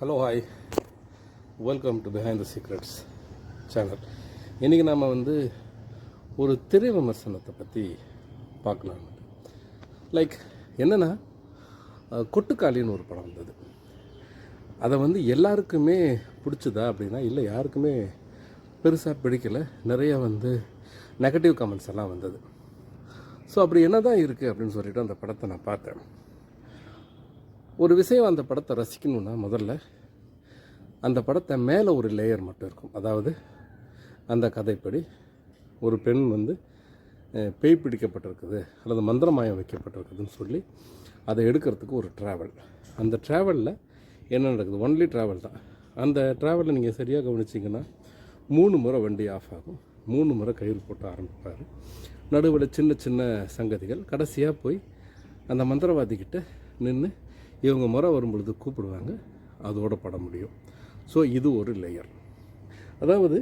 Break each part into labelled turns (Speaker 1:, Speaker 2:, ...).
Speaker 1: Hello hi welcome to behind the secrets channel இன்றைக்கி நாம் வந்து ஒரு திரை விமர்சனத்தை பற்றி பார்க்கலாம். லைக் என்னென்னா கொட்டுக்காளின்னு ஒரு படம் வந்தது. அதை வந்து எல்லாருக்குமே பிடிச்சதா அப்படின்னா இல்லை யாருக்குமே பெருசாக பிடிக்கலை. நிறைய வந்து நெகட்டிவ் கமெண்ட்ஸ் எல்லாம் வந்தது. ஸோ அப்படி என்ன தான் இருக்குது அப்படின்னு சொல்லிட்டு அந்த படத்தை நான் பார்த்தேன். ஒரு விஷயம் அந்த படத்தை ரசிக்கணும்னா முதல்ல அந்த படத்தை மேலே ஒரு லேயர் மட்டும் இருக்கும். அதாவது அந்த கதைப்படி ஒரு பெண் வந்து பேய் பிடிக்கப்பட்டிருக்குது அல்லது மந்திரமாயம் வைக்கப்பட்டிருக்குதுன்னு சொல்லி அதை எடுக்கிறதுக்கு ஒரு ட்ராவல் அந்த ட்ராவலில் என்ன நடக்குது? ஒன்லி ட்ராவல் தான். அந்த ட்ராவலில் நீங்கள் சரியாக கவனிச்சிங்கன்னா மூணு முறை வண்டி ஆஃப் ஆகும். மூணு முறை கயிறு போட்டு ஆரம்பிப்பார். நடுவில் சின்ன சின்ன சங்கதிகள் கடைசியாக போய் அந்த மந்திரவாதிக்கிட்ட நின்று இவங்க முறை வரும்பொழுது கூப்பிடுவாங்க அதோட படம் முடியும். ஸோ இது ஒரு லேயர் அதாவது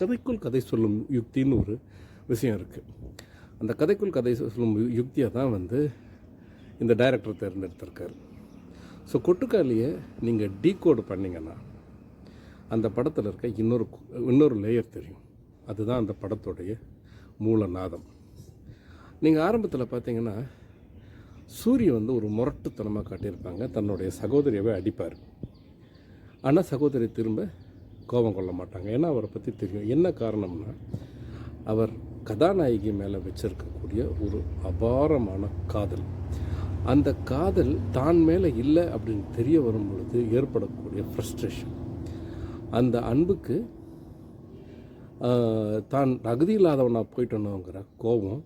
Speaker 1: கதைக்குள் கதை சொல்லும் யுக்தின்னு ஒரு விஷயம் இருக்குது அந்த கதைக்குள் கதை சொல்லும் யுக்தியை தான் வந்து இந்த டைரக்டர் தேர்ந்தெடுத்திருக்காரு. ஸோ கொட்டுக்காலியை நீங்கள் டீகோடு பண்ணிங்கன்னா அந்த படத்தில் இருக்க இன்னொரு இன்னொரு லேயர் தெரியும். அதுதான் அந்த படத்துடைய மூலநாதம். நீங்கள் ஆரம்பத்தில் பார்த்தீங்கன்னா சூரிய வந்து ஒரு முரட்டுத்தனமாக காட்டியிருப்பாங்க. தன்னுடைய சகோதரியவை அடிப்பார். ஆனால் சகோதரி திரும்ப கோபம் கொள்ள மாட்டாங்க. ஏன்னா அவரை பற்றி தெரியும். என்ன காரணம்னா அவர் கதாநாயகி மேலே வச்சிருக்கக்கூடிய ஒரு அபாரமான காதல். அந்த காதல் தான் மேலே இல்லை அப்படின்னு தெரிய வரும் பொழுது ஏற்படக்கூடிய ஃப்ரஸ்ட்ரேஷன் அந்த அன்புக்கு தான் தகுதி இல்லாதவனாக போயிட்டணுங்கிற கோபம்.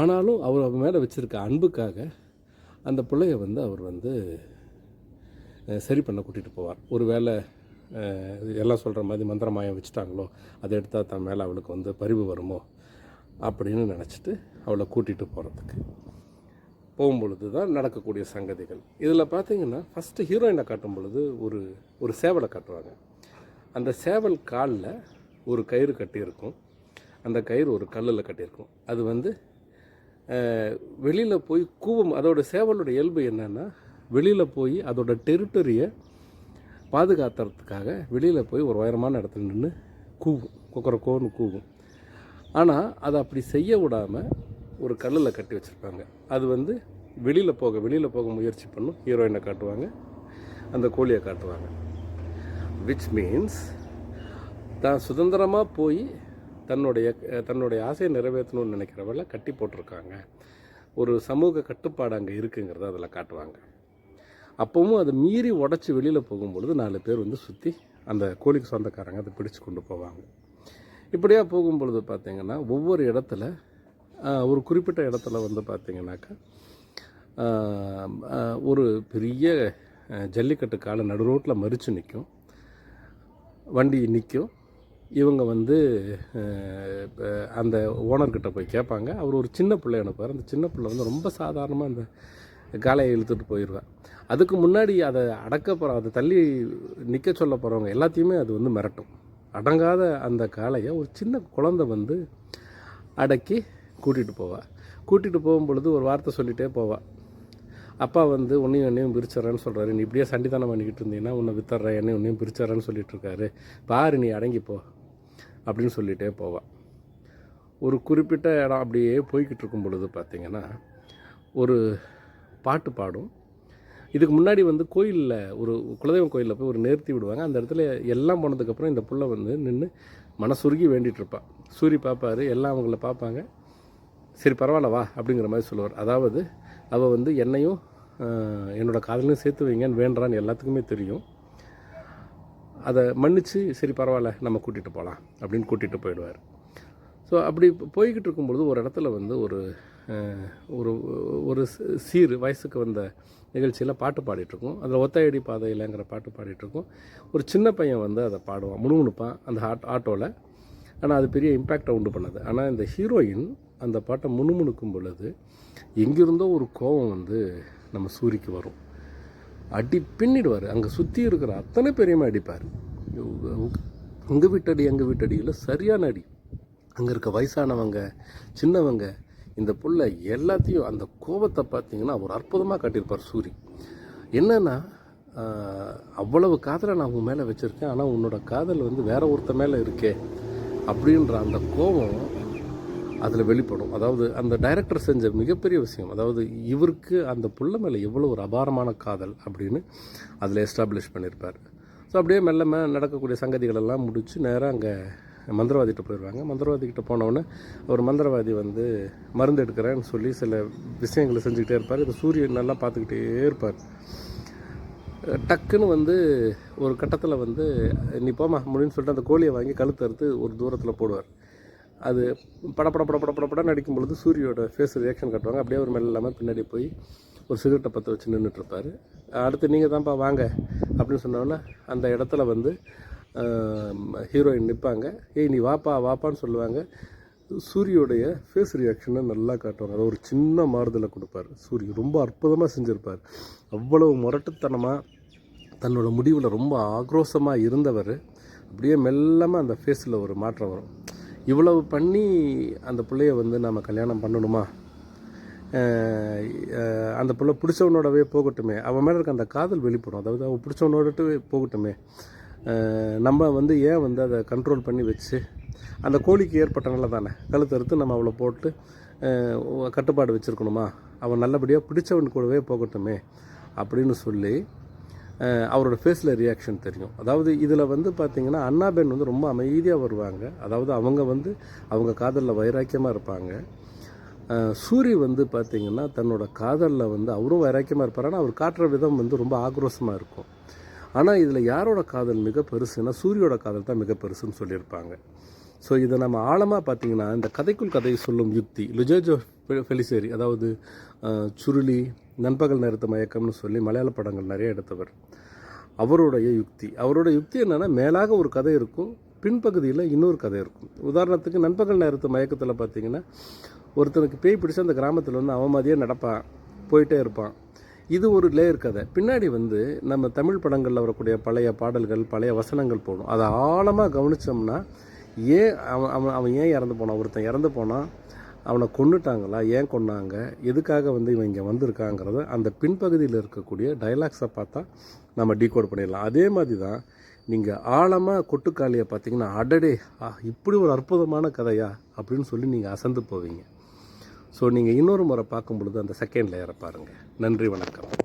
Speaker 1: ஆனாலும் அவர் அவர் மேலே வச்சுருக்க அன்புக்காக அந்த பிள்ளைய வந்து அவர் வந்து சரி பண்ண கூட்டிகிட்டு போவார். ஒருவேளை வேளை எல்லாம் சொல்கிற மாதிரி மந்திரமாயம் வச்சுட்டாங்களோ அதை எடுத்தால் தன் மேலே அவளுக்கு வந்து பரிவு வருமோ அப்படின்னு நினச்சிட்டு அவளை கூட்டிகிட்டு போகிறதுக்கு போகும்பொழுது தான் நடக்கக்கூடிய சங்கதிகள். இதில் பார்த்தீங்கன்னா ஃபஸ்ட்டு ஹீரோயினை காட்டும் பொழுது ஒரு ஒரு சேவலை காட்டுவாங்க. அந்த சேவல் காலில் ஒரு கயிறு கட்டியிருக்கும். அந்த கயிறு ஒரு கல்லில் கட்டியிருக்கும். அது வந்து வெளியில் போய் கூவம் அதோடய சேவலோட இயல்பு என்னென்னா வெளியில் போய் அதோட டெரிட்டரியை பாதுகாத்துறதுக்காக வெளியில் போய் ஒரு உயரமான இடத்துல நின்று கூவும். கொக்கரக்கோன்னு கூவும். ஆனால் அதை அப்படி செய்ய விடாமல் ஒரு கல்லில் கட்டி வச்சுருப்பாங்க. அது வந்து வெளியில் போக வெளியில் போக முயற்சி பண்ணும். ஹீரோயினை காட்டுவாங்க. அந்த கோழியை காட்டுவாங்க. விச் மீன்ஸ் தான் சுதந்திரமாக போய் தன்னுடைய தன்னுடைய ஆசையை நிறைவேற்றணும்னு நினைக்கிறவள கட்டி போட்டிருக்காங்க. ஒரு சமூக கட்டுப்பாடு அங்கே இருக்குங்கிறத அதில் காட்டுவாங்க. அப்பவும் அதை மீறி உடச்சி வெளியில் போகும்பொழுது நாலு பேர் வந்து சுற்றி அந்த கோழிக்கு சொந்தக்காரங்க அதை பிடிச்சு கொண்டு போவாங்க. இப்படியா போகும்பொழுது பார்த்திங்கன்னா ஒவ்வொரு இடத்துல ஒரு குறிப்பிட்ட இடத்துல வந்து பார்த்திங்கனாக்கா ஒரு பெரிய ஜல்லிக்கட்டு காலை நடு ரோட்டில் மறித்து நிற்கும் வண்டி நிற்கும் இவங்க வந்து அந்த ஓனர்கிட்ட போய் கேட்பாங்க அவர் ஒரு சின்ன பிள்ளை அனுப்புவார். அந்த சின்ன பிள்ளை வந்து ரொம்ப சாதாரணமாக அந்த காலையை இழுத்துட்டு போயிடுவேன் அதுக்கு முன்னாடி அதை அடக்க போகிற அதை தள்ளி நிற்க சொல்ல போகிறவங்க எல்லாத்தையுமே அது வந்து மிரட்டும். அடங்காத அந்த காளையை ஒரு சின்ன குழந்தை வந்து அடக்கி கூட்டிகிட்டு போவாள் கூட்டிகிட்டு போகும் பொழுது ஒரு வார்த்தை சொல்லிகிட்டே போவாள் அப்பா வந்து உன்னையும் என்னையும் பிரிச்சிட்றேன்னு சொல்கிறாரு நீ இப்படியே சண்டித்தனம் பண்ணிக்கிட்டு இருந்தீங்கன்னா உன்னை வித்தர்றேன் என்னையும் உன்னையும் பிரிச்சிட்றேன்னு சொல்லிட்டு இருக்காரு. பாரு நீ அடங்கி போ அப்படின்னு சொல்லிகிட்டே போவாள் ஒரு குறிப்பிட்ட இடம் அப்படியே போய்கிட்டு இருக்கும் பொழுது பார்த்திங்கன்னா ஒரு பாட்டு பாடும். இதுக்கு முன்னாடி வந்து கோயிலில் ஒரு குலதெய்வம் கோயிலில் போய் ஒரு நேர்த்தி விடுவாங்க. அந்த இடத்துல எல்லாம் போனதுக்கப்புறம் இந்த புள்ள வந்து நின்று மனசுருகி வேண்டிகிட்ருப்பான் சூரி பார்ப்பாரு எல்லாம் அவங்கள பார்ப்பாங்க சரி பரவாயில்ல வா அப்படிங்கிற மாதிரி சொல்லுவார். அதாவது அவள் வந்து என்னையும் என்னோடய காதலையும் சேர்த்து வைங்கன்னு வேண்டான்னு எல்லாத்துக்குமே தெரியும். அதை மன்னிச்சு சரி பரவாயில்ல நம்ம கூட்டிகிட்டு போகலாம் அப்படின்னு கூட்டிகிட்டு போயிடுவார். ஸோ அப்படி போய்கிட்டு இருக்கும்பொழுது ஒரு இடத்துல வந்து ஒரு ஒரு ஒரு சீர் வயசுக்கு வந்த நிகழ்ச்சியில் பாட்டு பாடிட்டுருக்கோம் அதில் ஒத்தையடி பாதையிலங்கிற பாட்டு பாடிட்டுருக்கோம் ஒரு சின்ன பையன் வந்து அதை பாடுவான் முணுமுணுப்பான் அந்த ஆட் ஆட்டோவில் ஆனால் அது பெரிய இம்பேக்டை உண்டு பண்ணது. ஆனால் இந்த ஹீரோயின் அந்த பாட்டை முணுமுணுக்கும் பொழுது எங்கிருந்தோ ஒரு கோபம் வந்து நம்ம சூரிக்கு வரும். அடி பின்னிடுவார். அங்கே சுற்றி இருக்கிற அத்தனை பேரையுமே அடிப்பார். உங்கள் வீட்டடி எங்கள் வீட்டடியில் சரியான அடி. அங்கே இருக்க வயசானவங்க சின்னவங்க இந்த புள்ள எல்லாத்தையும் அந்த கோபத்தை பார்த்தீங்கன்னா ஒரு அற்புதமாக காட்டியிருப்பார் சூரி. என்னென்னா அவ்வளவு காதலை நான் உன் மேலே வச்சுருக்கேன். ஆனால் உன்னோட காதல் வந்து வேற ஒருத்த மேலே இருக்கே. அப்படின்ற அந்த கோபம் அதில் வெளிப்படும். அதாவது அந்த டைரக்டர் செஞ்ச மிகப்பெரிய விஷயம் அதாவது இவருக்கு அந்த புள்ள மேலே எவ்வளோ ஒரு அபாரமான காதல் அப்படின்னு அதில் எஸ்டாப்ளிஷ் பண்ணியிருப்பார் ஸோ அப்படியே மெல்ல மெல்ல நடக்கக்கூடிய சங்கதிகள் எல்லாம் முடித்து நேராக அங்கே மந்திரவாதிகிட்ட போயிடுவாங்க. மந்திரவாதிகிட்ட போனவுடனே ஒரு மந்திரவாதி வந்து மருந்து எடுக்கிறேன்னு சொல்லி சில விஷயங்களை செஞ்சுக்கிட்டே இருப்பார். இது சூரியன் நல்லா பார்த்துக்கிட்டே இருப்பார். டக்குன்னு வந்து ஒரு கட்டத்தில் வந்து நீ போமா முடின்னு சொல்லிட்டு அந்த கோழியை வாங்கி கழுத்து அறுத்து ஒரு தூரத்தில் போடுவார். அது பட பட பட பட பட படன்னு நடிக்கும் பொழுது சூரியோட ஃபேஸ் ரியாக்ஷன் காட்டுவாங்க. அப்படியே ஒரு மெல்ல இல்லாமல் பின்னாடி போய் ஒரு சிகரெட்டை பற்ற வச்சு நின்றுட்டுருப்பார் அடுத்து நீங்கள் தான்ப்பா வாங்க அப்படின்னு சொன்னோன்னே அந்த இடத்துல வந்து ஹீரோயின் நிற்பாங்க ஏய் நீ வாப்பா வாப்பான்னு சொல்லுவாங்க. சூரியோடைய ஃபேஸ் ரியாக்ஷனை நல்லா காட்டுவாங்க. அதை ஒரு சின்ன மாறுதலை கொடுப்பார் சூரிய ரொம்ப அற்புதமாக செஞ்சுருப்பார். அவ்வளவு முரட்டுத்தனமாக தன்னோட முடிவில் ரொம்ப ஆக்ரோஷமாக இருந்தவர். அப்படியே மெல்லமாக அந்த ஃபேஸில் ஒரு மாற்றம் வரும். இவ்வளவு பண்ணி அந்த பிள்ளைய வந்து நாம் கல்யாணம் பண்ணணுமா? அந்த பிள்ளை பிடிச்சவனோடவே போகட்டுமே. அவன் மேலே இருக்க அந்த காதல் வெளிப்படும். அதாவது அவன் பிடிச்சவனோட போகட்டுமே. நம்ம வந்து ஏன் வந்து அதை கண்ட்ரோல் பண்ணி வச்சு அந்த கோழிக்கு ஏற்பட்டனால தானே. கழுத்து அறுத்து நம்ம அவளை போட்டு கட்டுப்பாடு வச்சுருக்கணுமா? அவன் நல்லபடியாக பிடிச்சவன் கூடவே போகட்டுமே அப்படின்னு சொல்லி அவரோட ஃபேஸில் ரியாக்ஷன் தெரியும். அதாவது இதில் வந்து பார்த்திங்கன்னா அண்ணாபென் வந்து ரொம்ப அமைதியாக வருவாங்க. அதாவது அவங்க வந்து அவங்க காதலில் வைராக்கியமாக இருப்பாங்க. சூரி வந்து பார்த்திங்கன்னா தன்னோட காதலில் வந்து அவரும் வைராக்கியமாக இருப்பார். ஆனால் அவர் காட்டுற விதம் வந்து ரொம்ப ஆக்ரோஷமாக இருக்கும். ஆனால் இதில் யாரோட காதல் மிக பெருசுன்னா சூரியோட காதல் தான் மிக பெருசுன்னு சொல்லியிருப்பாங்க. ஸோ இதை நம்ம ஆழமாக பார்த்தீங்கன்னா இந்த கதைக்குள் கதையை சொல்லும் யுக்தி லுஜோஜோ ஃபெலிசேரி அதாவது சுருளி நண்பகல் நிறுத்த மயக்கம்னு சொல்லி மலையாள படங்கள் நிறைய எடுத்தவர். அவருடைய யுக்தி. அவரோட யுக்தி என்னென்னா மேலாக ஒரு கதை இருக்கும் பின்பகுதியில் இன்னொரு கதை இருக்கும். உதாரணத்துக்கு நண்பகல் நேரத்து மயக்கத்தில் பார்த்தீங்கன்னா ஒருத்தனுக்கு பேய் பிடிச்ச அந்த கிராமத்தில் வந்து அவன் மாதிரியே நடப்பான் போயிட்டே இருப்பான். இது ஒரு லேயர் கதை. பின்னாடி வந்து நம்ம தமிழ் படங்களில் வரக்கூடிய பழைய பாடல்கள் பழைய வசனங்கள் போடும். அதை ஆழமாக கவனித்தோம்னா ஏன் அவன் அவன் அவன் ஏன் இறந்து போனான்? ஒருத்தன் இறந்து போனான் அவனை கொன்னுட்டாங்களா? ஏன் கொன்னாங்க? எதுக்காக வந்து இவன் இங்கே வந்திருக்காங்கிறத அந்த பின்பகுதியில் இருக்கக்கூடிய டைலாக்ஸை பார்த்தா நம்ம டீகோட் பண்ணிடலாம். அதே மாதிரி தான் நீங்கள் ஆழமாக கொட்டுக்காளியை பார்த்தீங்கன்னா அடடே ஆ, இப்படி ஒரு அற்புதமான கதையா? அப்படின்னு சொல்லி நீங்கள் அசந்து போவீங்க. ஸோ நீங்கள் இன்னொரு முறை பார்க்கும் பொழுது அந்த செகண்ட் லேயரை பாருங்கள் நன்றி வணக்கம்.